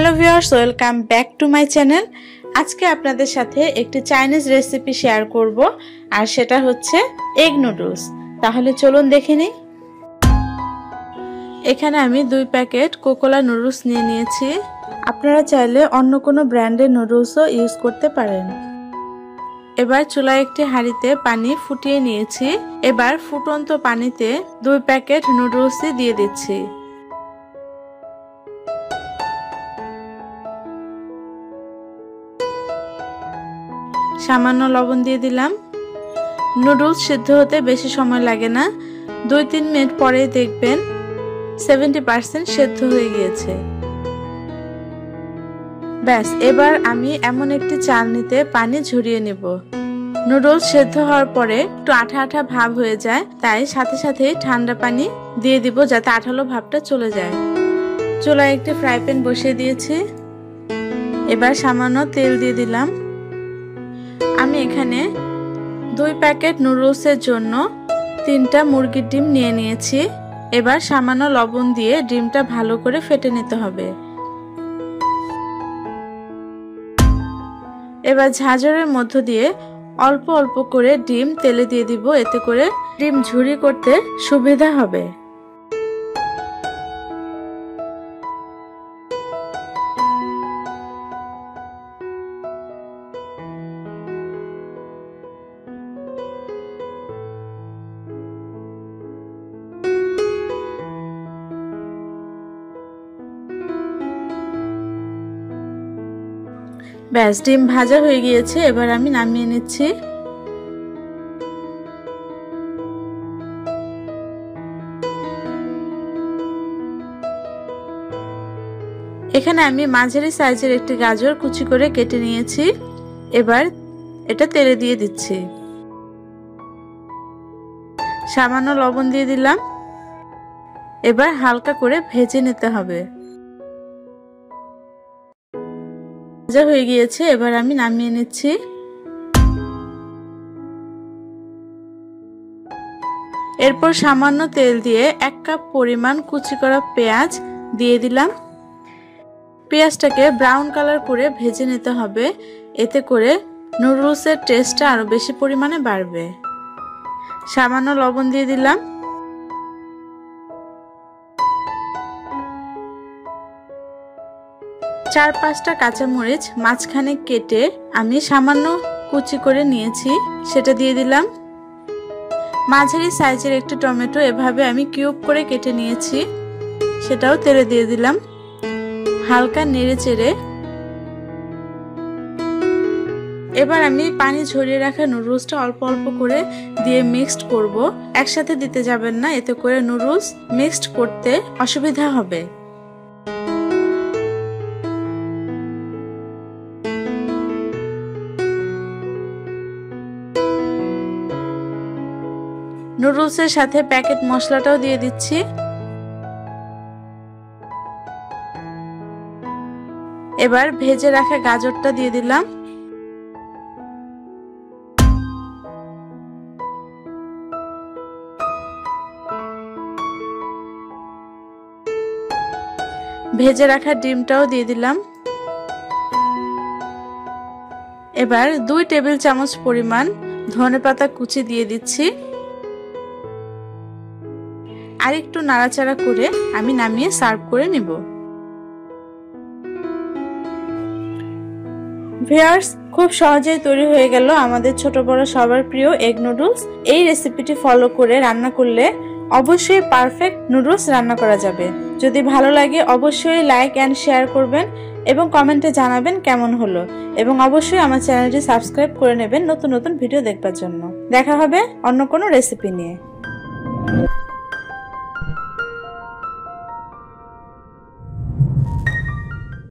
Hello viewers, welcome back to my channel. আজকে আপনাদের সাথে একটি চাইনিজ রেসিপি শেয়ার করব, আর সেটা হচ্ছে এগ নুডলস। তাহলে চলুন দেখে নিই। এখানে আমি দুই প্যাকেট কোকোলা নুডলস নিয়ে নিয়েছি। আপনারা চাইলে অন্য কোনো ব্র্যান্ডের নুডলসও ইউজ করতে পারেন। এবার চুলায় একটি হাঁড়িতে পানি ফুটিয়ে নিয়েছি। এবার ফুটন্ত পানিতে দুই প্যাকেট নুডলসই দিয়ে দিচ্ছি। সামান্য লবণ দিয়ে দিলাম। নুডলস সিদ্ধ হতে বেশি সময় লাগে না। দুই তিন মিনিট পরেই দেখবেন সেভেন্টি পার্সেন্ট সেদ্ধ হয়ে গিয়েছে। ব্যাস, এবার আমি এমন একটি চালনিতে পানি ঝরিয়ে নেব। নুডলস সেদ্ধ হওয়ার পরে একটু আঠা আঠা ভাব হয়ে যায়, তাই সাথে সাথেই ঠান্ডা পানি দিয়ে দিব যাতে আঠালো ভাবটা চলে যায়। চুলায় একটি ফ্রাই প্যান বসিয়ে দিয়েছি। এবার সামান্য তেল দিয়ে দিলাম। আমি এখানে দুই প্যাকেট নুডলসের জন্য তিনটা মুরগির ডিম নিয়ে নিয়েছি। এবার সামান্য লবণ দিয়ে ডিমটা ভালো করে ফেটে নিতে হবে। এবার ঝাঁঝরের মধ্য দিয়ে অল্প অল্প করে ডিম তেলে দিয়ে দিব। এতে করে ডিম ঝুরি করতে সুবিধা হবে। ব্যাস, ডিম ভাজা হয়ে গিয়েছে, এবার আমি নামিয়ে নিচ্ছি। এখানে আমি মাঝারি সাইজের একটি গাজর কুচি করে কেটে নিয়েছি। এবার এটা তেলে দিয়ে দিচ্ছি। সামান্য লবণ দিয়ে দিলাম। এবার হালকা করে ভেজে নিতে হবে। ভাজা হয়ে গিয়েছে, এবার আমি নামিয়ে নিচ্ছি। এরপর সামান্য তেল দিয়ে এক কাপ পরিমাণ কুচি করা পেঁয়াজ দিয়ে দিলাম। পেঁয়াজটাকে ব্রাউন কালার করে ভেজে নিতে হবে, এতে করে নুডলসের টেস্টটা আরও বেশি পরিমাণে বাড়বে। সামান্য লবণ দিয়ে দিলাম। চার পাঁচটা কাঁচামরিচ মাঝখানে কেটে আমি সামান্য কুচি করে নিয়েছি, সেটা দিয়ে দিলাম। মাঝারি সাইজের একটি টমেটো এভাবে আমি কিউব করে কেটে নিয়েছি, সেটাও তেলে দিয়ে দিলাম। হালকা নেড়ে চেড়ে। এবার আমি পানি ঝরিয়ে রাখা নুডলসটা অল্প অল্প করে দিয়ে মিক্সড করব। একসাথে দিতে যাবেন না, এতে করে নুডলস মিক্সড করতে অসুবিধা হবে। নুডলসের সাথে প্যাকেট মশলাটাও দিয়ে দিচ্ছি। এবার ভেজে রাখা গাজরটা দিয়ে দিলাম। ভেজে রাখা ডিমটাও দিয়ে দিলাম। এবার দুই টেবিল চামচ পরিমাণ ধনে পাতা কুচি দিয়ে দিচ্ছি। আর একটু নাড়াচাড়া করে আমি নামিয়ে সার্ভ করে নিব। ভিয়ার্স খুব সহজেই তৈরি হয়ে গেল আমাদের ছোট বড় সবার প্রিয় এগ নুডলস। এই রেসিপিটি ফলো করে রান্না করলে অবশ্যই পারফেক্ট নুডলস রান্না করা যাবে। যদি ভালো লাগে, অবশ্যই লাইক অ্যান্ড শেয়ার করবেন এবং কমেন্টে জানাবেন কেমন হলো। এবং অবশ্যই আমার চ্যানেলটি সাবস্ক্রাইব করে নেবেন নতুন নতুন ভিডিও দেখবার জন্য। দেখা হবে অন্য কোনো রেসিপি নিয়ে।